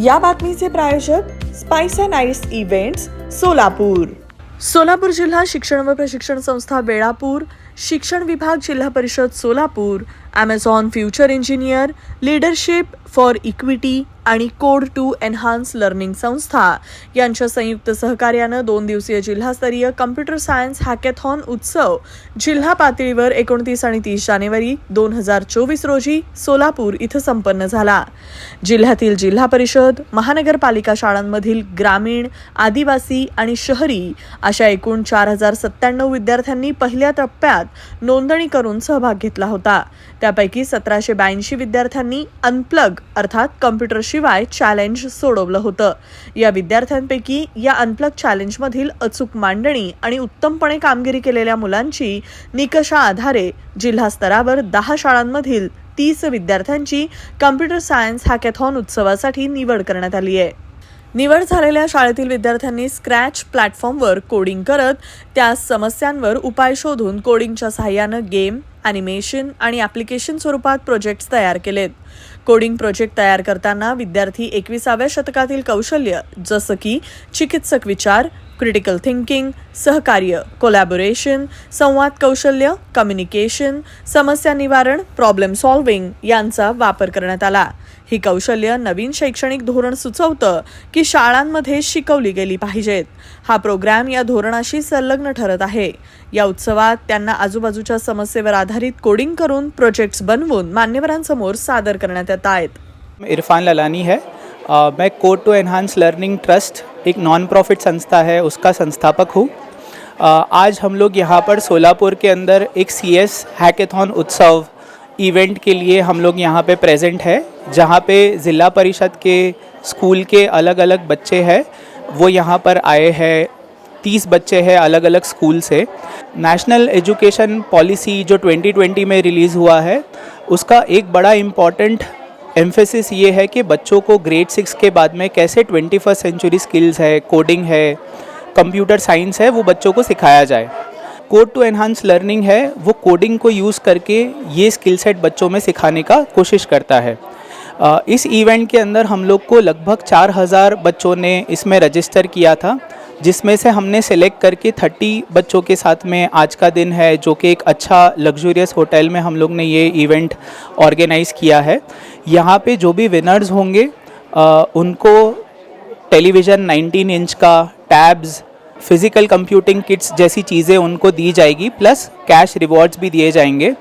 या बातमीचे प्रायोजक spice and ice events Solapur. Solapur जिल्हा शिक्षण व प्रशिक्षण संस्था वेळापूर शिक्षण विभाग जिल्हा परिषद Solapur Amazon future engineer leadership for equity आणि कोड टू एनहान्स लर्निंग संस्था यांच्या संयुक्त सहकार्यानं दोन दिवसीय जिल्हास्तरीय कम्प्युटर सायन्स हॅकेथॉन उत्सव जिल्हा पातळीवर एकोणतीस आणि तीस जानेवारी दोन हजार चोवीस रोजी सोलापूर इथं संपन्न झाला. जिल्ह्यातील जिल्हा परिषद महानगरपालिका शाळांमधील ग्रामीण आदिवासी आणि शहरी अशा एकूण चार हजार सत्त्याण्णव विद्यार्थ्यांनी पहिल्या टप्प्यात नोंदणी करून सहभाग घेतला होता. त्यापैकी सतराशे ब्याऐंशी विद्यार्थ्यांनी अनप्लग अर्थात कम्प्युटर शिवाय चॅलेंज सोडवलं होतं. या विद्यार्थ्यांपैकी या अनप्लग चॅलेंजमधील अचूक मांडणी आणि उत्तमपणे कामगिरी केलेल्या मुलांची निकषा आधारे जिल्हा स्तरावर दहा शाळांमधील तीस विद्यार्थ्यांची कम्प्युटर सायन्स हॅकॅथॉन उत्सवासाठी निवड करण्यात आली आहे. निवड झालेल्या शाळेतील विद्यार्थ्यांनी स्क्रॅच प्लॅटफॉर्मवर कोडिंग करत त्या समस्यांवर उपाय शोधून कोडिंगच्या सहाय्यानं गेम ॲनिमेशन आणि ॲप्लिकेशन स्वरूपात प्रोजेक्ट्स तयार केलेत. कोडिंग प्रोजेक्ट तयार करताना विद्यार्थी एकविसाव्या शतकातील कौशल्य जसं की चिकित्सक विचार क्रिटिकल थिंकिंग सहकार्य कोलॅबोरेशन संवाद कौशल्य कम्युनिकेशन समस्या निवारण प्रॉब्लेम सॉल्व्हिंग यांचा वापर करण्यात आला. ही कौशल्य नवीन शैक्षणिक धोरण सुचवतं की शाळांमध्ये शिकवली गेली पाहिजेत. हा प्रोग्रॅम या धोरणाशी संलग्न ठरत आहे. या उत्सवात त्यांना आजूबाजूच्या समस्येवर आधारित कोडिंग करून प्रोजेक्ट्स बनवून मान्यवरांसमोर सादर करण्यात येत आहेत. इरफान ललानी है. मैं code to enhance learning trust एक नॉन प्रॉफिट संस्था है उसका संस्थापक हूँ. आज हम लोग यहाँ पर सोलापुर के अंदर एक सी एस हैकेथॉन उत्सव इवेंट के लिए हम लोग यहाँ पे प्रेजेंट है, जहाँ पे ज़िला परिषद के स्कूल के अलग अलग बच्चे हैं। वो यहाँ पर आए हैं, तीस बच्चे हैं अलग अलग स्कूल से। नेशनल एजुकेशन पॉलिसी जो 2020 में रिलीज़ हुआ है, उसका एक बड़ा इंपॉर्टेंट एम्फेसिस ये है कि बच्चों को ग्रेड सिक्स के बाद में कैसे ट्वेंटी फ़र्स्ट सेंचुरी स्किल्स है कोडिंग है कंप्यूटर साइंस है, वो बच्चों को सिखाया जाए। कोड टू एनहांस लर्निंग है, वो कोडिंग को यूज़ करके ये स्किल सेट बच्चों में सिखाने का कोशिश करता है। इस इवेंट के अंदर हम लोग को लगभग चार हज़ार बच्चों ने इसमें रजिस्टर किया था, जिसमें से हमने सेलेक्ट करके थर्टी बच्चों के साथ में आज का दिन है, जो कि एक अच्छा लग्जूरियस होटल में हम लोग ने ये इवेंट ऑर्गेनाइज़ किया है। यहाँ पे जो भी विनर्स होंगे उनको टेलीविज़न 19 इंच का टैब्स फ़िज़िकल कंप्यूटिंग किट्स जैसी चीज़ें उनको दी जाएगी प्लस कैश रिवॉर्ड्स भी दिए जाएँगे।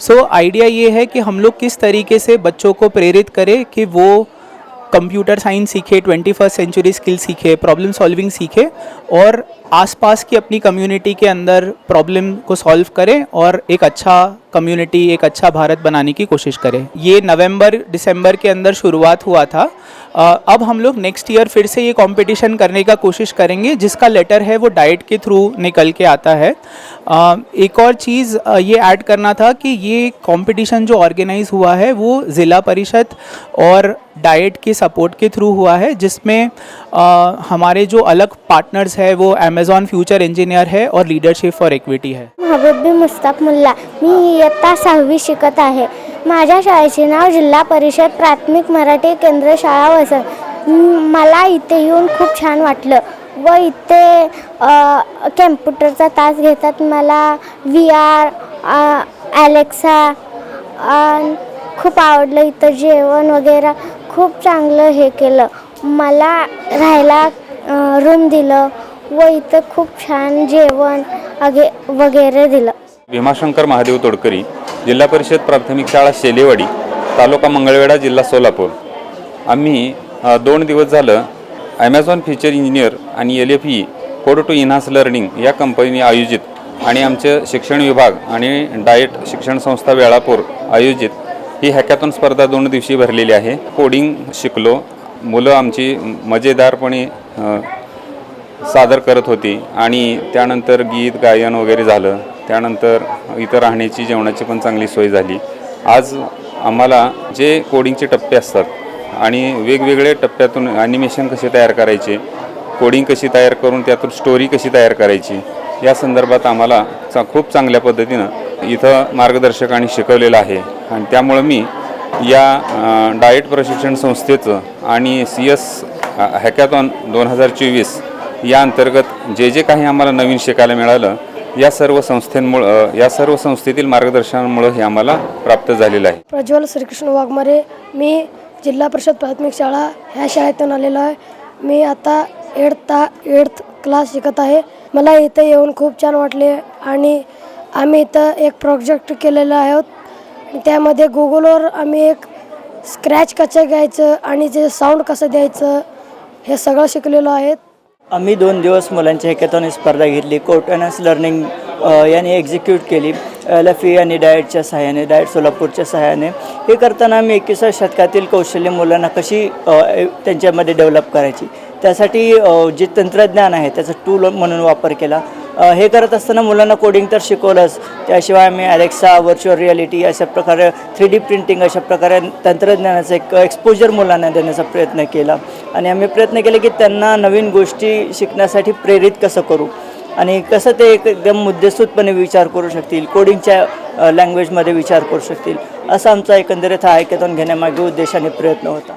सो so, आइडिया ये है कि हम लोग किस तरीके से बच्चों को प्रेरित करें कि वो कंप्यूटर साइंस सीखे ट्वेंटी फ़र्स्ट सेंचुरी स्किल सीखे प्रॉब्लम सॉल्विंग सीखे और आसपास की अपनी कम्युनिटी के अंदर प्रॉब्लम को सॉल्व करें और एक अच्छा कम्युनिटी एक अच्छा भारत बनाने की कोशिश करें। ये नवंबर, दिसंबर के अंदर शुरुआत हुआ था। अब हम लोग नेक्स्ट ईयर फिर से ये कंपटीशन करने का कोशिश करेंगे, जिसका लेटर है वो डाइट के थ्रू निकल के आता है। एक और चीज़ ये ऐड करना था कि ये कंपटीशन जो ऑर्गेनाइज हुआ है वो ज़िला परिषद और डाइट के सपोर्ट के थ्रू हुआ है, जिसमें हमारे जो अलग पार्टनर्स है वो अमेज़ॉन फ्यूचर इंजीनियर है और लीडरशिप फॉर इक्विटी है। महबूबी मुस्ताफ मुल्ला मी इयत्ता सहावी शिकत आहे. माझ्या शाळेचे नाव जिल्हा परिषद प्राथमिक मराठी केंद्र शाळा वसई मला इथे येऊन खूप छान वाटलं व इथे कॅम्प्युटरचा तास घेतात मला व्ही आर ॲलेक्सा खूप आवडलं इथं जेवण वगैरे. खूप चांगलं हे केलं. मला राहायला रूम दिलं व इथं खूप छान जेवण अगे वगैरे दिलं. भीमाशंकर महादेव तोडकरी जिल्हा परिषद प्राथमिक शाळा शेलेवाडी तालुका मंगळवेढा जिल्हा सोलापूर. आम्ही दोन दिवस झालं ॲमेझॉन फ्युचर इंजिनियर आणि L F E code to enhance learning या कंपनीने आयोजित आणि आमचे शिक्षण विभाग आणि डाएट शिक्षण संस्था वेळापूर आयोजित ही हॅकॅथॉन स्पर्धा दोन दिवशी भरलेली आहे. कोडिंग शिकलो मुलं आमची मजेदारपणे सादर करत होती. आणि त्यानंतर गीत गायन वगैरे झालं. त्यानंतर इतर राहण्याची जेवणाची पण चांगली सोय झाली. आज आम्हाला जे कोडिंगचे टप्पे असतात आणि वेगवेगळ्या टप्प्यातून ॲनिमेशन कसे तयार करायचे कोडिंग कशी तयार करून त्यातून स्टोरी कशी तयार करायची या संदर्भात आम्हाला चा खूप चांगल्या पद्धतीनं इथं मार्गदर्शकांनी शिकवलेलं आहे. आणि त्यामुळं मी या डाएट प्रशिक्षण संस्थेचं आणि सी एस हॅकॅथॉन दोन हजार चोवीस या अंतर्गत जे जे काही आम्हाला नवीन शिकायला मिळालं या सर्व संस्थेमुळं या सर्व संस्थेतील मार्गदर्शनामुळं हे आम्हाला प्राप्त झालेलं आहे. प्रज्वल श्रीकृष्ण वाघमारे मी जिल्हा परिषद प्राथमिक शाळा ह्या शाळेतून आलेलो आहे. मी आता एडता एडथ क्लास शिकत आहे. मला इथं येऊन खूप छान वाटले आणि आम्ही इथं एक प्रोजेक्ट केलेला आहोत त्यामध्ये गुगलवर आम्ही एक स्क्रॅच कसं घ्यायचं आणि जे साऊंड कसं द्यायचं हे सगळं शिकलेलो आहेत. आम्ही दोन दिवस मुलांची हॅकेथॉन स्पर्धा घेतली कोटनस लर्निंग याने यांनी एक्झिक्यूट केली एल एफ ई आणि डाएटच्या सहाय्याने डाएट सोलापूरच्या सहाय्याने. हे करताना आम्ही एकविसाव्या शतकातील कौशल्य मुलांना कशी त्यांच्यामध्ये डेव्हलप करायची? त्यासाठी जे तंत्रज्ञान आहे त्याचा टूल म्हणून वापर केला. हे करत असताना मुलांना कोडिंग तर शिकवलंच. त्याशिवाय आम्ही अलेक्सा व्हर्च्युअल रियालिटी अशा प्रकारे थ्री डी प्रिंटिंग अशा प्रकारे तंत्रज्ञानाचं एक एक्सपोजर मुलांना देण्याचा प्रयत्न केला. आणि आम्ही प्रयत्न केले की त्यांना नवीन गोष्टी शिकण्यासाठी प्रेरित कसं करू? आणि कसं ते एकदम मुद्देसूदपणे विचार करू शकतील? कोडिंगच्या लँग्वेजमध्ये विचार करू शकतील? असा आमचा एकंदरीत हा ऐकतून घेण्यामागे उद्देशाने प्रयत्न होता.